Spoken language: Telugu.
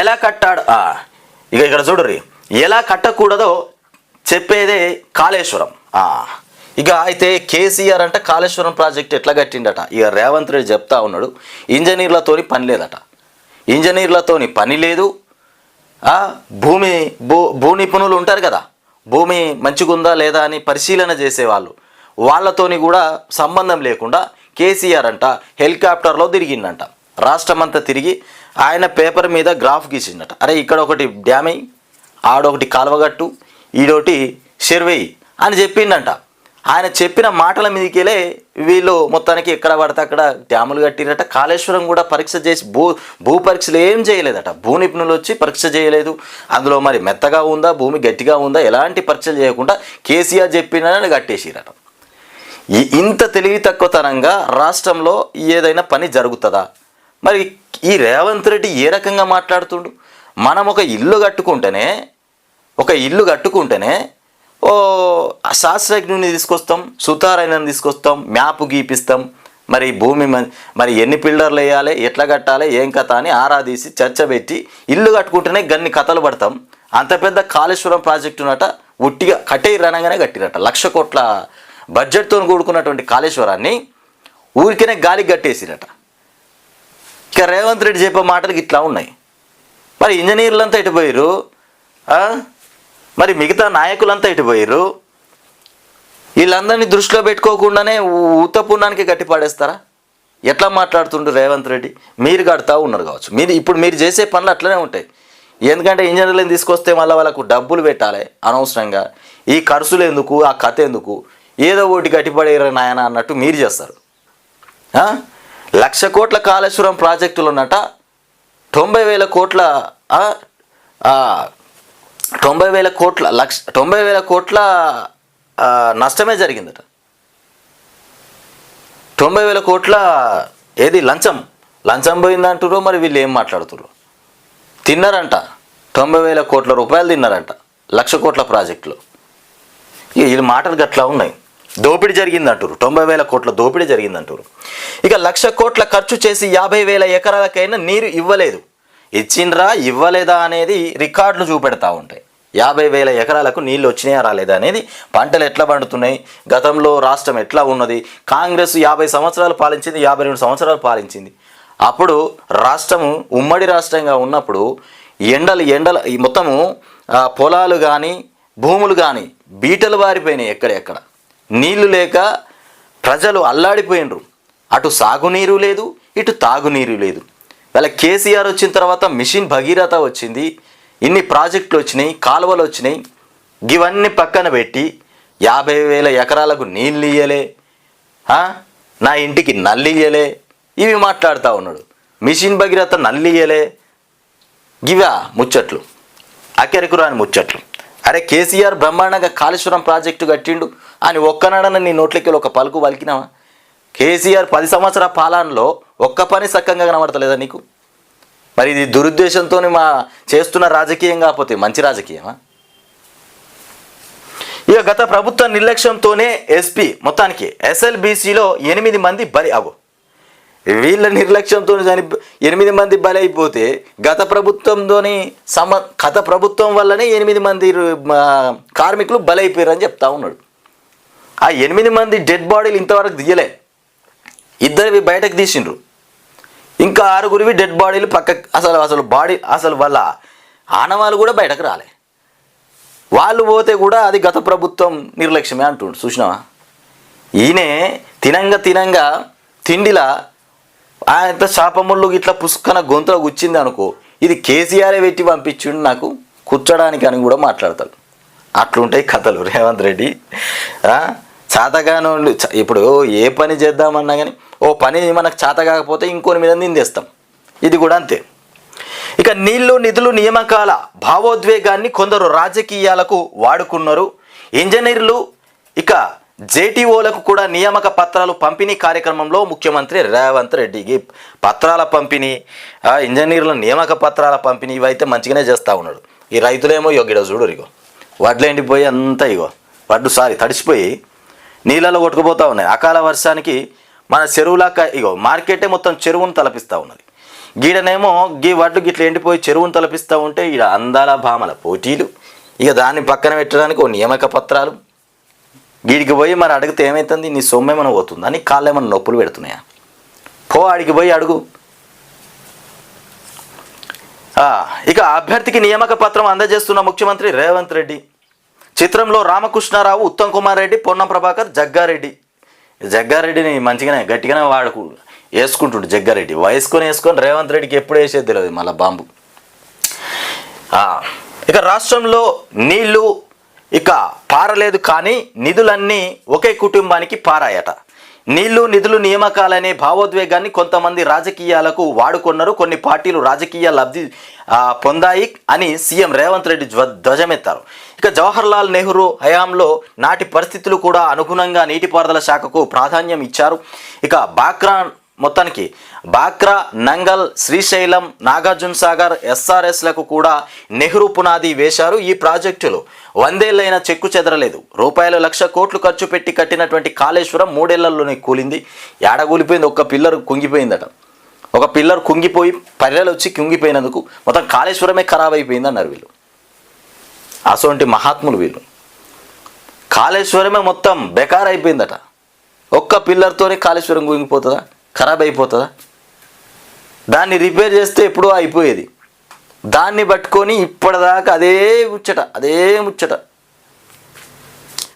ఎలా కట్టాడు ఇక ఇక్కడ చూడరి ఎలా కట్టకూడదో చెప్పేదే కాళేశ్వరం. ఇక అయితే కేసీఆర్ అంటే కాళేశ్వరం ప్రాజెక్ట్ ఎట్లా కట్టిండట? ఇక రేవంత్ రెడ్డి చెప్తా ఉన్నాడు ఇంజనీర్లతోని పని లేదట. ఇంజనీర్లతోని పని లేదు. భూమి భూ భూ నిపుణులు ఉంటారు కదా భూమి మంచిగుందా లేదా అని పరిశీలన చేసేవాళ్ళు. వాళ్ళతోని కూడా సంబంధం లేకుండా కేసీఆర్ అంట హెలికాప్టర్లో తిరిగిందంట రాష్ట్రమంతా తిరిగి ఆయన పేపర్ మీద గ్రాఫ్ గీసిండట అరే ఇక్కడ ఒకటి డ్యామ్ అయ్యి ఆడొకటి కాలువగట్టు ఈడొకటి షెర్వేయి అని చెప్పిండంట. ఆయన చెప్పిన మాటల మీదకెళ్ళే వీళ్ళు మొత్తానికి ఎక్కడ పడితే అక్కడ డ్యాములు కట్టిరట. కాళేశ్వరం కూడా పరీక్ష చేసి భూ భూ పరీక్షలు ఏం చేయలేదట. భూ నిపుణులు వచ్చి పరీక్ష చేయలేదు. అందులో మరి మెత్తగా ఉందా భూమి గట్టిగా ఉందా ఎలాంటి పరీక్షలు చేయకుండా కేసీఆర్ చెప్పిందని కట్టేసిరట. ఇంత తెలివి తక్కువతనంగా రాష్ట్రంలో ఏదైనా పని జరుగుతుందా? మరి ఈ రేవంత్ రెడ్డి ఏ రకంగా మాట్లాడుతుండు? మనం ఒక ఇల్లు కట్టుకుంటేనే ఒక ఇల్లు కట్టుకుంటేనే ఓ శాస్త్రజ్ఞుని తీసుకొస్తాం సుతారైనని తీసుకొస్తాం మ్యాప్ గీపిస్తాం మరి భూమి మ- మరి ఎన్ని పిల్లర్లు వేయాలి ఎట్లా కట్టాలి ఏం కథ అని ఆరాధీసి చర్చ పెట్టి ఇల్లు కట్టుకుంటేనే గన్ని కథలు పడతాం. అంత పెద్ద కాళేశ్వరం ప్రాజెక్టునట ఉట్టిగా కట్టే కట్టిరట. లక్ష కోట్ల బడ్జెట్తో కూడుకున్నటువంటి కాళేశ్వరాన్ని ఊరికనే గాలికి కట్టేసిరట ఇక రేవంత్ రెడ్డి చెప్పే మాటలు ఇట్లా ఉన్నాయి. మరి ఇంజనీర్లంతా ఇటుపోయారు మరి మిగతా నాయకులంతా ఇటుపోయారు వీళ్ళందరినీ దృష్టిలో పెట్టుకోకుండానే ఊతపున్నానికి గట్టిపాడేస్తారా? ఎట్లా మాట్లాడుతుండ్రు రేవంత్ రెడ్డి? మీరు కడతా ఉన్నారు కావచ్చు. మీరు ఇప్పుడు మీరు చేసే పనులు అట్లనే ఉంటాయి. ఎందుకంటే ఇంజనీర్లను తీసుకొస్తే మళ్ళీ వాళ్ళకు డబ్బులు పెట్టాలి అనవసరంగా. ఈ ఖర్చులు ఎందుకు? ఆ కథ ఎందుకు? ఏదో ఒకటి గట్టిపడేరా నాయన అన్నట్టు మీరు చేస్తారు. లక్ష కోట్ల కాళేశ్వరం ప్రాజెక్టులు ఉన్నట తొంభై వేల కోట్ల తొంభై వేల కోట్ల లక్ష తొంభై వేల కోట్ల నష్టమే జరిగిందట. తొంభై వేల కోట్ల ఏది లంచం? లంచం పోయిందంటారు మరి వీళ్ళు ఏం మాట్లాడుతుర్రు? తిన్నారంట. తొంభై వేల కోట్ల రూపాయలు తిన్నారంట. లక్ష కోట్ల ప్రాజెక్టులు. ఇక వీళ్ళ మాటలు గట్లా ఉన్నాయి. దోపిడీ జరిగిందంటారు తొంభై వేల కోట్ల దోపిడీ జరిగిందంటారు ఇక లక్ష కోట్ల ఖర్చు చేసి యాభై వేల ఎకరాలకైనా నీరు ఇవ్వలేదు. ఇచ్చిండ్రా ఇవ్వలేదా అనేది రికార్డులు చూపెడతా ఉంటాయి. యాభై వేల ఎకరాలకు నీళ్ళు వచ్చినాయా రాలేదా అనేది పంటలు ఎట్లా పండుతున్నాయి? గతంలో రాష్ట్రం ఎట్లా ఉన్నది? కాంగ్రెస్ యాభై సంవత్సరాలు పాలించింది యాభై రెండు సంవత్సరాలు పాలించింది. అప్పుడు రాష్ట్రము ఉమ్మడి రాష్ట్రంగా ఉన్నప్పుడు ఎండలు ఎండల ఈ మొత్తము పొలాలు కానీ భూములు కానీ బీటలు వారిపోయినాయి ఎక్కడెక్కడ. నీళ్ళు లేక ప్రజలు అల్లాడిపోయినరు. అటు సాగునీరు లేదు ఇటు తాగునీరు లేదు. వాళ్ళ కేసీఆర్ వచ్చిన తర్వాత మిషన్ భగీరథ వచ్చింది ఇన్ని ప్రాజెక్టులు వచ్చినాయి కాలువలు వచ్చినాయి. ఇవన్నీ పక్కన పెట్టి యాభై వేల ఎకరాలకు నీళ్ళు ఇయ్యలే. నా ఇంటికి నల్లి ఇయ్యలే. ఇవి మాట్లాడుతూ ఉన్నాడు. మిషన్ భగీరథ నల్లి ఇయ్యలే. గివా ముచ్చట్లు. అకెరకురాని ముచ్చట్లు. అరే కేసీఆర్ బ్రహ్మాండంగా కాళేశ్వరం ప్రాజెక్టు కట్టిండు. అని ఒక్కనాడన నీ నోట్లకి ఒక పలుకు పలికినావా? కేసీఆర్ పది సంవత్సరాల పాలనలో ఒక్క పని సక్కంగా కనబడతలేదా నీకు? మరి ఇది దురుద్దేశంతో మా చేస్తున్న రాజకీయం కాకపోతే మంచి రాజకీయమా? ఇక గత ప్రభుత్వ నిర్లక్ష్యంతోనే ఎస్పీ మొత్తానికి ఎస్ఎల్బీసీలో ఎనిమిది మంది బలి అవు వీళ్ళ నిర్లక్ష్యంతో చని ఎనిమిది మంది బలి అయిపోతే గత ప్రభుత్వంతోని సమ గత ప్రభుత్వం వల్లనే ఎనిమిది మంది కార్మికులు బలి అయిపోయారని చెప్తా ఉన్నాడు. ఆ ఎనిమిది మంది డెడ్ బాడీలు ఇంతవరకు తీయలే ఇద్దరివి బయటకు తీసిండ్రు. ఇంకా ఆరుగురివి డెడ్ బాడీలు పక్క అసలు అసలు బాడీ అసలు వాళ్ళ ఆనవాళ్ళు కూడా బయటకు రాలే. వాళ్ళు పోతే కూడా అది గత ప్రభుత్వం నిర్లక్ష్యమే అంటుండు. చూసినావా? ఈయనే తినంగా తినంగా తిండిలా ఆయన శాపముళ్ళు ఇట్లా పుష్కన గొంతులో గుచ్చింది అనుకో ఇది కేసీఆర్ పెట్టి పంపించిండు నాకు కూర్చోడానికి అని కూడా మాట్లాడతాడు. అట్లుంటాయి కథలు రేవంత్ రెడ్డి. చాతగానోళ్ళు చ- ఇప్పుడు ఏ పని చేద్దామన్నా కానీ ఓ పని మనకు చేత కాకపోతే ఇంకోని మీద నిందేస్తాం. ఇది కూడా అంతే. ఇక నీళ్ళు నిధులు నియామకాల భావోద్వేగాన్ని కొందరు రాజకీయాలకు వాడుకున్నారు. ఇంజనీర్లు ఇక జేటీఓలకు కూడా నియామక పత్రాలు పంపిణీ కార్యక్రమంలో ముఖ్యమంత్రి రేవంత్ రెడ్డికి పత్రాల పంపిణీ ఇంజనీర్ల నియామక పత్రాల పంపిణీ ఇవైతే మంచిగానే చేస్తూ ఉన్నాడు. ఈ రైతులేమో ఇగో చూడు ఇగో. వడ్లు ఎండిపోయి అంతా ఇగో. వడ్లు సారీ తడిసిపోయి నీళ్ళలో కొట్టుకుపోతూ ఉన్నాయి అకాల వర్షానికి మన చెరువులాక ఇగో మార్కెటే మొత్తం చెరువును తలపిస్తూ ఉన్నది. గీడనేమో గీ వడ్లు గిట్ల ఎండిపోయి చెరువును తలపిస్తూ ఉంటే ఈడ అందాల భామల పోటీలు. ఇక దాన్ని పక్కన పెట్టడానికి ఓ నియామక పత్రాలు. గీడికి పోయి మరి అడిగితే ఏమవుతుంది నీ సొమ్మేమైనా పోతుంది? అని కాళ్ళు ఏమైనా నొప్పులు పెడుతున్నాయా? పో ఆడికి పోయి అడుగు. ఇక అభ్యర్థికి నియామక పత్రం అందజేస్తున్న ముఖ్యమంత్రి రేవంత్ రెడ్డి. చిత్రంలో రామకృష్ణారావు ఉత్తమ్ కుమార్ రెడ్డి పొన్నం ప్రభాకర్ జగ్గారెడ్డి. జగ్గారెడ్డిని మంచిగానే గట్టిగానే వాడుకు వేసుకుంటుండు జగ్గారెడ్డి. వేసుకొని వేసుకొని రేవంత్ రెడ్డికి ఎప్పుడు వేసేది తెలియదు మళ్ళీ బాంబు. ఇక రాష్ట్రంలో నీళ్ళు ఇక పారలేదు కానీ నిధులన్నీ ఒకే కుటుంబానికి పారాయట. నీళ్ళు నిధులు నియామకాలనే భావోద్వేగాన్ని కొంతమంది రాజకీయాలకు వాడుకున్నారు. కొన్ని పార్టీలు రాజకీయ లబ్ధి పొందాయి అని సీఎం రేవంత్ రెడ్డి ధ్వజమెత్తారు. ఇక జవహర్లాల్ నెహ్రూ హయాంలో నాటి పరిస్థితులు కూడా అనుగుణంగా నీటిపారుదల శాఖకు ప్రాధాన్యం ఇచ్చారు. ఇక బాక్రాన్ మొత్తానికి బాక్రా నంగల్ శ్రీశైలం నాగార్జున సాగర్ ఎస్ఆర్ఎస్లకు కూడా నెహ్రూ పునాది వేశారు ఈ ప్రాజెక్టులు. వందేళ్ళైన చెక్కు చెదరలేదు. రూపాయలు లక్ష కోట్లు ఖర్చు పెట్టి కట్టినటువంటి కాళేశ్వరం మూడేళ్ళలోనే కూలింది. ఏడ కూలిపోయింది? ఒక్క పిల్లర్ కుంగిపోయిందట. ఒక పిల్లర్ కుంగిపోయి పర్రెలు వచ్చి కుంగిపోయినందుకు మొత్తం కాళేశ్వరమే ఖరాబ్ అయిపోయింది అన్నారు వీళ్ళు. అసొంటి మహాత్ములు వీళ్ళు. కాళేశ్వరమే మొత్తం బెకార్ అయిపోయిందట ఒక్క పిల్లర్తోనే కాళేశ్వరం కుంగిపోతుందా? ఖరాబ్ అయిపోతుందా? దాన్ని రిపేర్ చేస్తే ఎప్పుడో అయిపోయేది. దాన్ని పట్టుకొని ఇప్పటిదాకా అదే ముచ్చట అదే ముచ్చట.